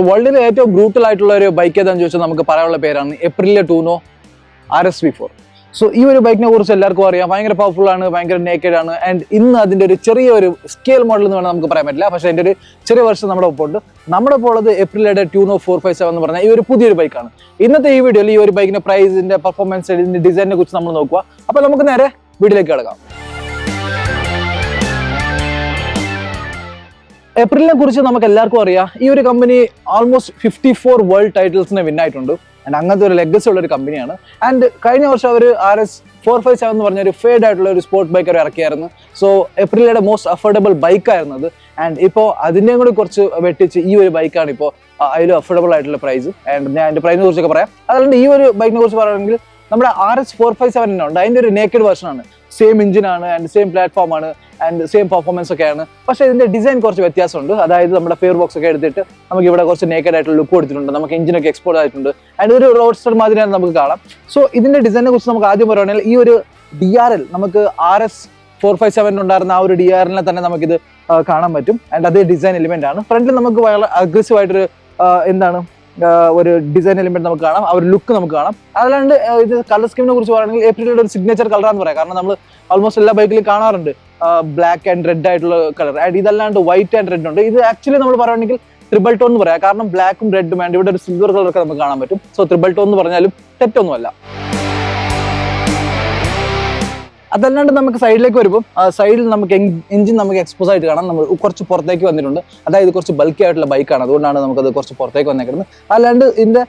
So വേൾഡിലെ ഏറ്റവും brutal ആയിട്ടുള്ള ഒരു ബൈക്ക് ഏതാണെന്ന് ചോദിച്ചാൽ നമുക്ക് പറയാനുള്ള പേരാണ് Aprilia Tuono R S V four so ഈ ഒരു ബൈക്കിനെ കുറിച്ച് എല്ലാവർക്കും അറിയാം. ഭയങ്കര പവർഫുൾ ആണ് ഭയങ്കര നേക്കഡ് ആണ്. ആൻഡ് ഇന്ന് അതിന്റെ ഒരു ചെറിയ ഒരു സ്കെയിൽ മോഡൽ എന്ന് വേണം നമുക്ക് പറയാൻ പറ്റില്ല. പക്ഷേ അതിന്റെ ഒരു ചെറിയ വർഷം നമ്മുടെ ഒപ്പമുണ്ട് നമ്മുടെ പോലത് ഉള്ളത് എപ്രിലയുടെ ട്യൂണോ ഫോർ ഫൈവ് സെവൻ എന്ന് പറഞ്ഞാൽ ഈ ഒരു പുതിയൊരു ബൈക്കാണ് ഇന്നത്തെ ഈ വീഡിയോയിൽ ഈ ഒരു ബൈക്കിന്റെ പ്രൈസിന്റെ പെർഫോമൻസ് ഇതിന്റെ ഡിസൈനിനെ കുറിച്ച് നമ്മൾ നോക്കുക. അപ്പോൾ നമുക്ക് നേരെ വീഡിയോയിലേക്ക് കിടക്കാം. ഏപ്രിലിനെ കുറിച്ച് നമുക്ക് എല്ലാവർക്കും അറിയാം. ഈ ഒരു company almost fifty four world ടൈറ്റിൽസിനെ win ആയിട്ടുണ്ട്. ആൻഡ് അങ്ങനത്തെ ഒരു ലെഗസി ഉള്ള ഒരു കമ്പനിയാണ് ആൻഡ് കഴിഞ്ഞ വർഷം അവർ R S four five seven എന്ന് പറഞ്ഞ ഒരു ഫേഡ് ആയിട്ടുള്ള ഒരു സ്പോർട്ട് ബൈക്ക് അവർ ഇറക്കിയായിരുന്നു. സോ ഏപ്രിലയുടെ മോസ്റ്റ് അഫോർഡബിൾ ബൈക്ക് ആയിരുന്നു അത് ആൻഡ് ഇപ്പോൾ അതിന്റെയും കൂടി കുറച്ച് വെട്ടിച്ച് ഈ ഒരു ബൈക്കാണ് ഇപ്പോൾ അതിലും അഫോർഡബിൾ ആയിട്ടുള്ള പ്രൈസ് ആൻഡ് ഞാൻ അതിന്റെ പ്രൈസിനെ കുറിച്ചൊക്കെ പറയാം. അതുകൊണ്ട് ഈ ഒരു ബൈക്കിനെ കുറിച്ച് പറയുകയാണെങ്കിൽ നമ്മുടെ R S four five seven ഉണ്ട്. അതിന്റെ ഒരു നേക്കഡ് വേർഷൻ ആണ്. സെയിം എഞ്ചിൻ ആണ് ആൻഡ് സെയിം പ്ലാറ്റ്ഫോം ആണ്. ആൻഡ് സെയിം പെർഫോമൻസ് ഒക്കെയാണ്. പക്ഷേ ഇതിന്റെ ഡിസൈൻ കുറച്ച് വ്യത്യാസമുണ്ട്. അതായത് നമ്മുടെ ഫെയർ ബോക്സ് ഒക്കെ എടുത്തിട്ട് നമുക്ക് ഇവിടെ കുറച്ച് നേക്കഡ് ആയിട്ടുള്ള ലുക്ക് കൊടുത്തിട്ടുണ്ട്. നമുക്ക് എഞ്ചിനൊക്കെ എക്സ്പോർട്ട് ആയിട്ടുണ്ട്. ആൻഡ് ഇതൊരു റോഡ്സ്റ്റർ മാതിരിയാണ് നമുക്ക് കാണാം. സോ ഇതിന്റെ ഡിസൈനെ കുറിച്ച് നമുക്ക് ആദ്യം പറയുകയാണെങ്കിൽ ഈ ഒരു ഡി ആർ എൽ നമുക്ക് R S four five seven ഉണ്ടായിരുന്ന ആ ഒരു ഡി ആർ എല്ലിനെ തന്നെ നമുക്കിത് കാണാൻ പറ്റും. ആൻഡ് അതേ ഡിസൈൻ എലിമെന്റ് ആണ്. ഫ്രണ്ടിൽ നമുക്ക് വളരെ അഗ്രസീവ് ആയിട്ടൊരു എന്താണ്? ഒരു ഡിസൈൻ എലിമെന്റ് നമുക്ക് കാണാം ആ ഒരു ലുക്ക് നമുക്ക് കാണാം. അതല്ലാണ്ട് ഇത് കളർ സ്കീമിനെ കുറിച്ച് പറയുകയാണെങ്കിൽ ഏപ്രിലിയുടെ ഒരു സിഗ്നേച്ചർ കളറാന്ന് പറയാം. കാരണം നമ്മൾ ഓൾമോസ്റ്റ് എല്ലാ ബൈക്കിലും കാണാറുണ്ട്. ബ്ലാക്ക് ആൻഡ് റെഡ് ആയിട്ടുള്ള കളർ ആൻഡ് ഇതല്ലാണ്ട് വൈറ്റ് ആൻഡ് റെഡ് ഉണ്ട്. ഇത് ആക്ച്വലി നമ്മൾ പറയുകയാണെങ്കിൽ ത്രിബിൾ ടോൺ എന്ന് പറയാം. കാരണം ബ്ലാക്കും റെഡും ആൻഡ് ഇവിടെ ഒരു സിൽവർ കളർ ഒക്കെ നമുക്ക് കാണാൻ പറ്റും. സോ ത്രിബിൾ ടോൺ എന്ന് പറഞ്ഞാലും തെറ്റൊന്നുമല്ല. അതല്ലാണ്ട് നമുക്ക് സൈഡിലേക്ക് വരുമ്പോൾ സൈഡിൽ നമുക്ക് എഞ്ചിൻ നമുക്ക് എക്സ്പോസ് ആയിട്ട് കാണാം. നമ്മൾ കുറച്ച് പുറത്തേക്ക് വന്നിട്ടുണ്ട്. അതായത് കുറച്ച് ബൾക്കി ആയിട്ടുള്ള ബൈക്കാണ് അതുകൊണ്ടാണ് നമുക്കത് കുറച്ച് പുറത്തേക്ക് വന്നേക്കുന്നത്. അല്ലാണ്ട് ഇതിന്റെ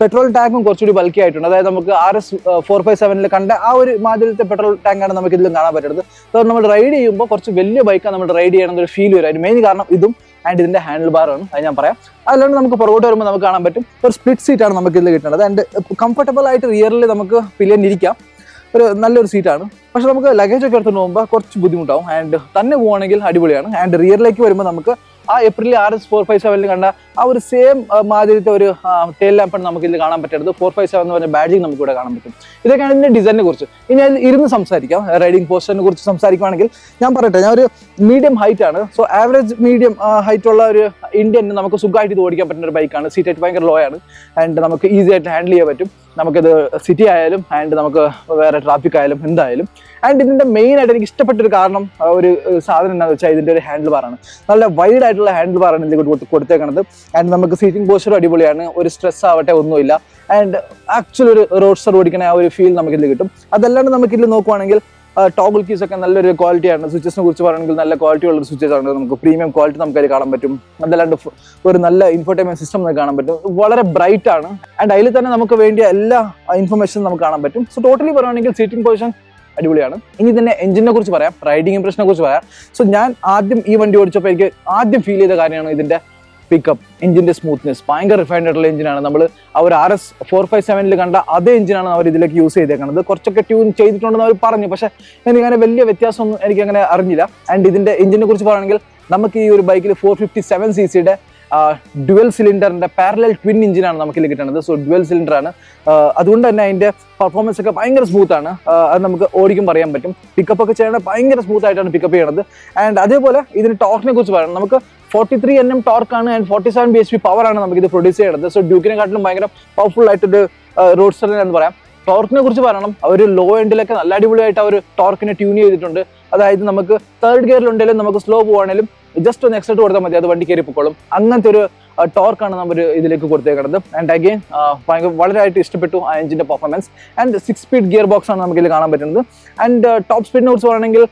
പെട്രോൾ ടാങ്കും കുറച്ചുകൂടി ബൾക്കി ആയിട്ടുണ്ട്. അതായത് നമുക്ക് ആർ എസ് ഫോർ ഫൈവ് സെവനിൽ കണ്ട ആ ഒരു മാതിരിത്തെ പെട്രോൾ ടാങ്കാണ് നമുക്ക് ഇതിലും കാണാൻ പറ്റുന്നത്. അപ്പോൾ നമ്മൾ റൈഡ് ചെയ്യുമ്പോൾ കുറച്ച് വലിയ ബൈക്കാണ് നമ്മൾ റൈഡ് ചെയ്യണമെന്നൊരു ഫീൽ വരും. അതിന് മെയിൻ കാരണം ഇതും ആൻഡ് ഇതിന്റെ ഹാൻഡിൽ ബാറാണ് അത് ഞാൻ പറയാം. അല്ലാണ്ട് നമുക്ക് പുറകോട്ട് വരുമ്പോൾ നമുക്ക് കാണാൻ പറ്റും. ഒരു സ്പ്ലിറ്റ് സീറ്റാണ് നമുക്ക് ഇതിൽ കിട്ടുന്നത്. ആൻഡ് കംഫർട്ടബിൾ ആയിട്ട് റിയറിൽ നമുക്ക് പിലിയൻ ഇരിക്കാം. ഒരു നല്ലൊരു സീറ്റാണ് പക്ഷെ നമുക്ക് ലഗേജ് ഒക്കെ എടുത്തുകൊണ്ട് പോകുമ്പോൾ കുറച്ച് ബുദ്ധിമുട്ടാവും. ആൻഡ് തന്നെ പോവുകയാണെങ്കിൽ അടിപൊളിയാണ്. ആൻഡ് റിയറിലേക്ക് വരുമ്പോൾ നമുക്ക് ആ April R S four five സെവനിൽ കണ്ട ആ ഒരു സെയിം മാതിരിത്തെ ഒരു ടെയിൽ ലാമ്പാണ് നമുക്ക് ഇതിൽ കാണാൻ പറ്റുന്നത്. ഫോർ ഫൈവ് സെവൻ എന്ന് പറഞ്ഞ ബാഡ്ജിങ് നമുക്ക് ഇവിടെ കാണാൻ പറ്റും. ഇതൊക്കെയാണ് ഇതിന്റെ ഡിസൈനെ കുറിച്ച്. ഇനി അതിൽ ഇരുന്ന് സംസാരിക്കാം. റൈഡിംഗ് പോസ്റ്ററിനെ കുറിച്ച് സംസാരിക്കുകയാണെങ്കിൽ ഞാൻ പറയട്ടെ ഞാൻ ഒരു മീഡിയം ഹൈറ്റ് ആണ്. സോ ആവറേജ് മീഡിയം ഹൈറ്റ് ഉള്ള ഒരു ഇന്ത്യൻ നമുക്ക് സുഖമായിട്ട് ഇത് ഓടിക്കാൻ പറ്റുന്ന ഒരു ബൈക്കാണ് സീറ്റ് ഹൈറ്റ് ഭയങ്കര ലോ ആണ്. ആൻഡ് നമുക്ക് ഈസി ആയിട്ട് ഹാൻഡിൽ ചെയ്യാൻ പറ്റും. നമുക്കിത് സിറ്റി ആയാലും ആൻഡ് നമുക്ക് വേറെ ട്രാഫിക് ആയാലും എന്തായാലും. ആൻഡ് ഇതിന്റെ മെയിൻ ആയിട്ട് എനിക്ക് ഇഷ്ടപ്പെട്ട ഒരു കാരണം ഒരു സാധനം എന്താണെന്ന് വെച്ചാൽ ഇതിന്റെ ഒരു ഹാൻഡിൽ ബാറാണ് നല്ല വൈഡ് ആയിട്ടുള്ള ഹാൻഡിൽ ബാറാണ് ഇതിൽ കൊടുത്ത് കൊടുത്തേക്കണത്. ആൻഡ് നമുക്ക് സീറ്റിംഗ് പോസ്റ്റർ അടിപൊളിയാണ്. ഒരു സ്ട്രെസ് ആവട്ടെ ഒന്നുമില്ല. ആൻഡ് ആക്ച്വൽ ഒരു റോഡ് സ്റ്റർ ഓടിക്കണ ആ ഒരു ഫീൽ നമുക്ക് ഇതിൽ കിട്ടും. അതല്ലാണ്ട് നമുക്ക് ഇതിൽ നോക്കുവാണെങ്കിൽ ടോഗിൾ കീസ് ഒക്കെ നല്ലൊരു ക്വാളിറ്റിയാണ് സ്വിച്ചസിനെ കുറിച്ച് പറയുകയാണെങ്കിൽ നല്ല ക്വാളിറ്റി ഉള്ള സ്വിച്ചസ് ആണ്. നമുക്ക് പ്രീമിയം ക്വാളിറ്റി നമുക്ക് അതിൽ കാണാൻ പറ്റും. അതല്ലാണ്ട് ഒരു നല്ല ഇൻഫർടൈൻമെന്റ് സിസ്റ്റം നമുക്ക് കാണാൻ പറ്റും. വളരെ ബ്രൈറ്റ് ആണ്. ആൻഡ് അതിൽ തന്നെ നമുക്ക് വേണ്ടിയ എല്ലാ ഇൻഫർമേഷനും നമുക്ക് കാണാൻ പറ്റും. സോ ടോട്ടലി പറയുകയാണെങ്കിൽ സീറ്റിംഗ് പൊസിഷൻ അടിപൊളിയാണ്. ഇനി തന്നെ എഞ്ചിനെ കുറിച്ച് പറയാം റൈഡിംഗ് ഇംപ്രഷനെ കുറിച്ച് പറയാം. സോ ഞാൻ ആദ്യം ഈ വണ്ടി ഓടിച്ചപ്പോൾ എനിക്ക് ആദ്യം ഫീൽ ചെയ്ത കാര്യമാണ് ഇതിന്റെ പിക്കപ്പ് എഞ്ചിന്റെ സ്മൂത്ത്നെസ് ഭയങ്കര റിഫൈൻഡ് ആയിട്ടുള്ള എഞ്ചിനാണ് നമ്മൾ അവർ ആർ എസ് ഫോർ ഫൈവ് സെവനിൽ കണ്ട അതേ എഞ്ചിനാണ് അവർ ഇതിലേക്ക് യൂസ് ചെയ്തേക്കുന്നത് കുറച്ചൊക്കെ ട്യൂൺ ചെയ്തിട്ടുണ്ടെന്ന് അവർ പറഞ്ഞു. പക്ഷെ എനിക്ക് അങ്ങനെ വലിയ വ്യത്യാസമൊന്നും എനിക്ക് അങ്ങനെ അറിഞ്ഞില്ല. ആൻഡ് ഇതിന്റെ എഞ്ചിനെ കുറിച്ച് പറയുകയാണെങ്കിൽ നമുക്ക് ഈ ഒരു ബൈക്കിൽ ഫോർ ഫിഫ്റ്റി സെവൻ സി സിയുടെ ഡുവൽ സിലിണ്ടറിന്റെ പാരലൽ ട്വിൻ എഞ്ചിനാണ് നമുക്ക് ഇതിൽ കിട്ടുന്നത്. സോ ഡുവൽ സിലിണ്ടർ ആണ് അതുകൊണ്ട് തന്നെ അതിന്റെ പെർഫോമൻസ് ഒക്കെ ഭയങ്കര സ്മൂത്ത് ആണ്. അത് നമുക്ക് ഓടിക്കും പറയാൻ പറ്റും. പിക്കപ്പ് ഒക്കെ ചെയ്യണത് ഭയങ്കര സ്മൂത്ത് ആയിട്ടാണ് പിക്കപ്പ് ചെയ്യണത്. ആൻഡ് അതേപോലെ ഇതിന് ടോർക്കിനെ കുറിച്ച് പറയണം. നമുക്ക് forty three N M ടോർക്കാണ് and forty seven B H P power ആണ് നമുക്ക് ഇത് പ്രൊഡ്യൂസ് ചെയ്യുന്നത് സോ ഡ്യൂക്കിനെക്കാട്ടിലും ഭയങ്കര പവർഫുൾ ആയിട്ടൊരു റോഡ് സ്റ്ററിന് എന്ന് പറയാം. ടോർക്കിനെ കുറിച്ച് പറയണം. അവർ ലോ എൻഡിലൊക്കെ നല്ല അടിപൊളിയായിട്ട് അവർ ടോർക്കിനെ ട്യൂൺ ചെയ്തിട്ടുണ്ട്. അതായത് നമുക്ക് തേർഡ് ഗിയറിലുണ്ടെങ്കിലും നമുക്ക് സ്ലോ പോവാണെങ്കിലും ജസ്റ്റ് ഒന്ന് എക്സൈറ്റ് കൊടുത്താൽ മതി അത് വണ്ടി കയറി പൊക്കോളും. അങ്ങനത്തെ ഒരു ടോർക്കാണ് നമ്മൾ ഇതിലേക്ക് കൊടുത്തേക്കുന്നത് ആൻഡ് അഗെയിൻ ഭയങ്കര വളരെ ആയിട്ട് ഇഷ്ടപ്പെട്ടു ആ എഞ്ചിന്റെ performance and six speed gear box ആണ് നമുക്ക് ഇതിൽ കാണാൻ പറ്റുന്നത്. ആൻഡ് ടോപ്പ് സ്പീഡിനെ കുറിച്ച് പറയുകയാണെങ്കിൽ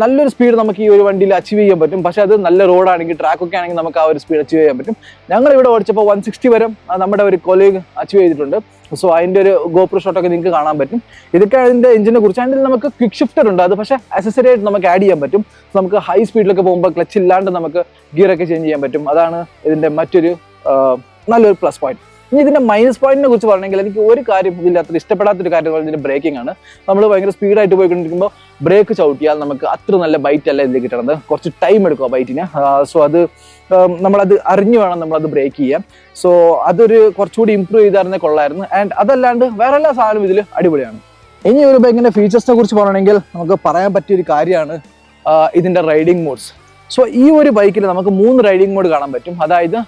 നല്ലൊരു സ്പീഡ് നമുക്ക് ഈ ഒരു വണ്ടിയിൽ അച്ചീവ് ചെയ്യാൻ പറ്റും. പക്ഷെ അത് നല്ല റോഡാണെങ്കിൽ ട്രാക്ക് ഒക്കെ ആണെങ്കിൽ നമുക്ക് ആ ഒരു സ്പീഡ് അച്ചീവ് ചെയ്യാൻ പറ്റും. ഞങ്ങൾ ഇവിടെ ഓടിച്ചപ്പോൾ വൺ സിക്സ്റ്റി വരെ. നമ്മുടെ ഒരു കൊലീഗ് അച്ചീവ് ചെയ്തിട്ടുണ്ട്. സോ അതിന്റെ ഒരു ഗോപ്രോ ഷോട്ടൊക്കെ നിങ്ങൾക്ക് കാണാൻ പറ്റും. ഇതൊക്കെ അതിന്റെ എഞ്ചിനെ കുറിച്ച് അതിൽ നമുക്ക് ക്വിക്ക് ഷിഫ്റ്റർ ഉണ്ട്. അത് പക്ഷേ അസസറി ആയിട്ട് നമുക്ക് ആഡ് ചെയ്യാൻ പറ്റും. നമുക്ക് ഹൈ സ്പീഡിലൊക്കെ പോകുമ്പോൾ ക്ലച്ച് ഇല്ലാണ്ട് നമുക്ക് ഗിയർ ഒക്കെ ചേഞ്ച് ചെയ്യാൻ പറ്റും. അതാണ് ഇതിന്റെ മറ്റൊരു നല്ലൊരു പ്ലസ് പോയിന്റ് ഇനി ഇതിന്റെ മൈനസ് പോയിന്റിനെ കുറിച്ച് പറഞ്ഞെങ്കിൽ എനിക്ക് ഒരു കാര്യം ഇതിൽ അത്ര ഇഷ്ടപ്പെടാത്ത ഒരു കാര്യം എന്ന് പറഞ്ഞാൽ ബ്രേക്കിംഗ് ആണ്. നമ്മൾ ഭയങ്കര സ്പീഡായിട്ട് പോയിക്കൊണ്ടിരിക്കുമ്പോൾ ബ്രേക്ക് ചവിട്ടിയാൽ നമുക്ക് അത്ര നല്ല ബൈറ്റ് അല്ല ഇതിൽ കിട്ടണത്. കുറച്ച് ടൈം എടുക്കും ആ ബൈറ്റിന് സോ അത് നമ്മളത് അറിഞ്ഞു വേണം നമ്മളത് ബ്രേക്ക് ചെയ്യാൻ. സോ അതൊരു കുറച്ചുകൂടി ഇമ്പ്രൂവ് ചെയ്തായിരുന്നേ കൊള്ളായിരുന്നു. ആൻഡ് അതല്ലാണ്ട് വേറെ എല്ലാ സാധനവും ഇതിൽ അടിപൊളിയാണ്. ഇനി ഒരു ബൈക്കിന്റെ ഫീച്ചേഴ്സിനെ കുറിച്ച് പറയണമെങ്കിൽ നമുക്ക് പറയാൻ പറ്റിയ ഒരു കാര്യമാണ് ഇതിന്റെ റൈഡിംഗ് മോഡ്സ് സോ ഈ ഒരു ബൈക്കിൽ നമുക്ക് മൂന്ന് റൈഡിംഗ് മോഡ് കാണാൻ പറ്റും. അതായത്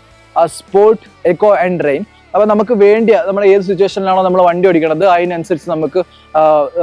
സ്പോർട്ട് എക്കോ ആൻഡ് റെയിൻ അപ്പോൾ നമുക്ക് വേണ്ടിയ നമ്മൾ ഏത് സിറ്റുവേഷനിലാണോ നമ്മൾ വണ്ടി ഓടിക്കുന്നത് അതിനനുസരിച്ച് നമുക്ക്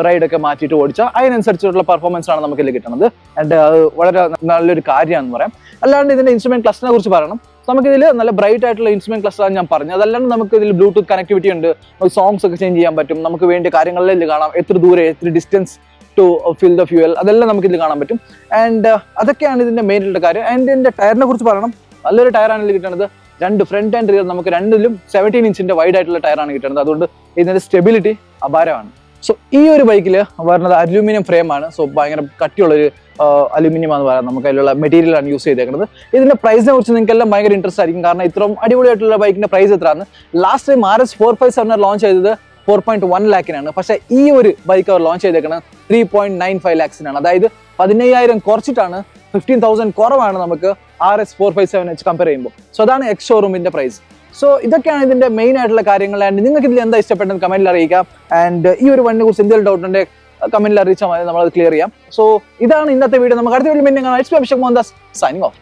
റൈഡ് ഒക്കെ മാറ്റിയിട്ട് ഓടിച്ചാൽ അതിനനുസരിച്ചുള്ള പെർഫോമൻസ് ആണ് നമുക്ക് ഇതിൽ കിട്ടുന്നത് ആൻഡ് അത് വളരെ നല്ലൊരു കാര്യമാണെന്ന് പറയാം. അല്ലാണ്ട് ഇതിന്റെ ഇൻസ്ട്രുമെന്റ് ക്ലസ്റ്ററിനെ കുറിച്ച് പറയണം. നമുക്കിതിൽ നല്ല ബ്രൈറ്റ് ആയിട്ടുള്ള ഇൻസ്ട്രുമെന്റ് ക്ലസ്റ്റർ ആണ് ഞാൻ പറഞ്ഞത്. അതല്ലാണ്ട് നമുക്ക് ഇതിൽ ബ്ലൂടൂത്ത് കണക്ടിവിറ്റി ഉണ്ട്. നമുക്ക് സോങ്സ് ഒക്കെ ചേഞ്ച് ചെയ്യാൻ പറ്റും. നമുക്ക് വേണ്ട കാര്യങ്ങളിൽ കാണാം. എത്ര ദൂരെ എത്ര distance to fill the fuel അതെല്ലാം നമുക്ക് ഇതിൽ കാണാൻ പറ്റും. ആൻഡ് അതൊക്കെയാണ് ഇതിന്റെ മെയിൻ ആയിട്ടുള്ള കാര്യം. ആൻഡ് ഇതിന്റെ ടയറിനെ കുറിച്ച് പറയണം. നല്ലൊരു ടയറാണ് ഇതിൽ കിട്ടുന്നത് രണ്ട് ഫ്രണ്ട് ആൻഡ് റിയർ നമുക്ക് രണ്ടിലും സെവന്റീൻ ഇഞ്ചിന്റെ വൈഡ് ആയിട്ടുള്ള ടയറാണ് കിട്ടുന്നത്. അതുകൊണ്ട് ഇതിന്റെ സ്റ്റെബിലിറ്റി അപാരമാണ്. സോ ഈ ഒരു ബൈക്കിൽ വരുന്നത് അലൂമിനിയം ഫ്രെയിം ആണ്. സോ ഭയങ്കര കട്ടിയുള്ള ഒരു അലൂമിനിയം എന്ന് പറയാം. നമുക്ക് അതിലുള്ള മെറ്റീരിയൽ ആണ് യൂസ് ചെയ്തേക്കുന്നത്. ഇതിന്റെ പ്രൈസിനെ കുറിച്ച് നിങ്ങൾക്ക് എല്ലാം ഭയങ്കര ഇൻട്രസ്റ്റ് ആയിരിക്കും. കാരണം ഇത്രയും അടിപൊളിയായിട്ടുള്ള ബൈക്കിന്റെ പ്രൈസ് എത്രയാണ്? Last time R S four five seven launch ചെയ്തത് ഫോർ പോയിന്റ് വൺ ലാക്കിനാണ് പക്ഷേ ഈ ഒരു ബൈക്ക് അവർ ലോഞ്ച് ചെയ്തേക്കുന്നത് ത്രീ പോയിന്റ് നയൻ ഫൈവ് ലാക്സിനാണ് അതായത് പതിനയ്യായിരം കുറച്ചിട്ടാണ് ഫിഫ്റ്റീൻ തൗസൻഡ് കുറവാണ് നമുക്ക് R S four five seven H compare ചെയ്യുമ്പോൾ. സോ അതാണ് എക്സ് ഷോറൂമിന്റെ പ്രൈസ് സോ ഇതൊക്കെയാണ് ഇതിന്റെ മെയിൻ ആയിട്ടുള്ള കാര്യങ്ങൾ. ആൻഡ് നിങ്ങൾക്ക് ഇതിൽ എന്താ ഇഷ്ടപ്പെട്ടത് കമന്റിൽ അറിയിക്കാം. ആൻഡ് ഈ ഒരു വണ്ടിനെ കുറിച്ച് എന്തെങ്കിലും ഡൗട്ട് ഉണ്ടെങ്കിൽ കമന്റിൽ അറിയിച്ചാൽ മതി. അത് ക്ലിയർ ചെയ്യാം. സോ ഇതാണ് ഇന്നത്തെ വീഡിയോ നമുക്ക് അടുത്ത വീഡിയോ പിന്നെ സൈനിങ് ഓഫ്